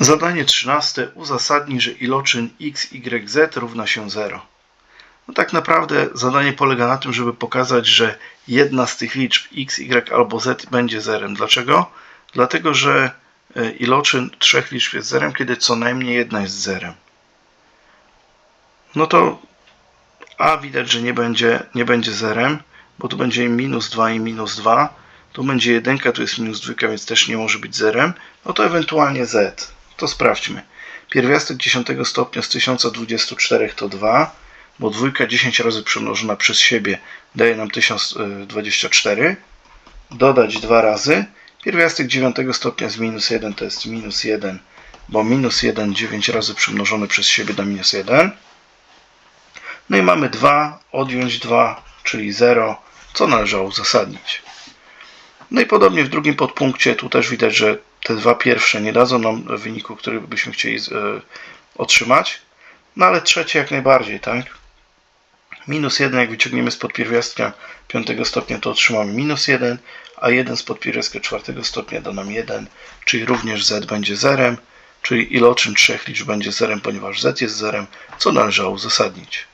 Zadanie 13. Uzasadnij, że iloczyn x, y, z równa się 0. No tak naprawdę zadanie polega na tym, żeby pokazać, że jedna z tych liczb x, y albo z będzie zerem. Dlaczego? Dlatego, że e, iloczyn trzech liczb jest zerem, kiedy co najmniej jedna jest zerem. No to a widać, że nie będzie, nie będzie zerem, bo tu będzie minus 2 i minus 2. Tu będzie 1, tu jest minus 2, więc też nie może być zerem. No to ewentualnie z. To sprawdźmy. Pierwiastek 10 stopnia z 1024 to 2, bo dwójka 10 razy przemnożona przez siebie daje nam 1024. Dodać 2 razy. Pierwiastek 9 stopnia z minus 1 to jest minus 1, bo minus 1 9 razy przemnożone przez siebie da minus 1. No i mamy 2, odjąć 2, czyli 0, co należało uzasadnić. No i podobnie w drugim podpunkcie, tu też widać, że te dwa pierwsze nie dadzą nam wyniku, który byśmy chcieli e, otrzymać. No ale trzecie jak najbardziej, tak? Minus 1, jak wyciągniemy spod pierwiastka 5 stopnia, to otrzymamy minus 1, a 1 spod pierwiastka 4 stopnia da nam 1, czyli również z będzie zerem, czyli iloczyn trzech liczb będzie zerem, ponieważ z jest zerem, co należało uzasadnić.